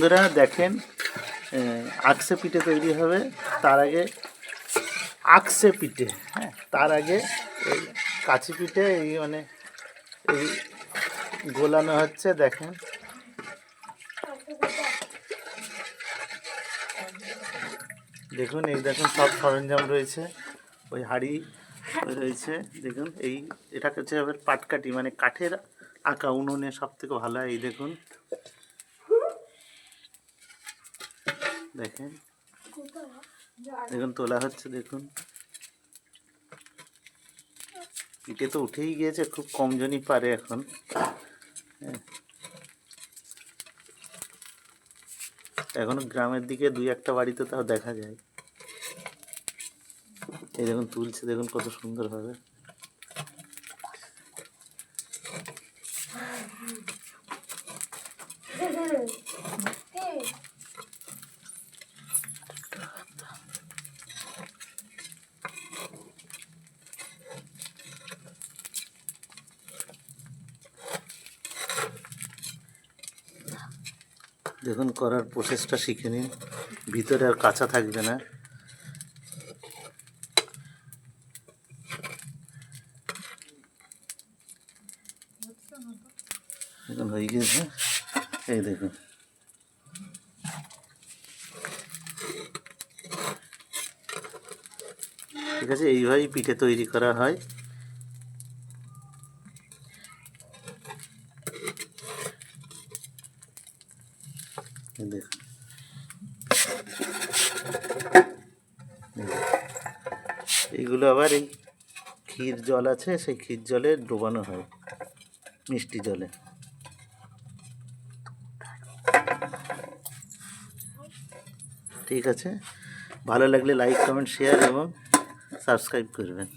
বন্ধুরা, দেখেন আকসে পিঠে তৈরি হবে। তার আগে আকসে পিঠে হ্যাঁ তার আগে এই কাচি পিঠে, এই মানে এই গোলানো হচ্ছে, দেখেন। দেখুন, এই দেখুন, সব সরঞ্জাম রয়েছে। ওই হাড়ি রয়েছে, দেখুন, এই এটা হচ্ছে পাটকাঠি মানে কাঠের আঁকা, উনুনে সব থেকে ভালো, এই দেখুন। দেখেন। দেখুন তোলা হচ্ছে, দেখুন। পিঠে তো উঠেই গিয়েছে, খুব কম জনই পারে এখন। হ্যাঁ। এখনও গ্রামের দিকে দুই একটা বাড়িতে তাও দেখা যায়। এই দেখুন, তুলছে, দেখুন কত সুন্দর দেখুন, করার প্রসেসটা শিখে নিন। ভিতরে আর কাঁচা থাকবে না। দেখুন, হয়ে গেছে এই দেখুন। ঠিক আছে, এইভাবেই পিঠে তৈরি করা হয়। এইগুলো আবার এই ক্ষীর জল আছে, সেই ক্ষীর জলে ডোবানো হয়, মিষ্টি জলে। ঠিক আছে? ভালো লাগলে লাইক কমেন্ট শেয়ার এবং সাবস্ক্রাইব করবেন।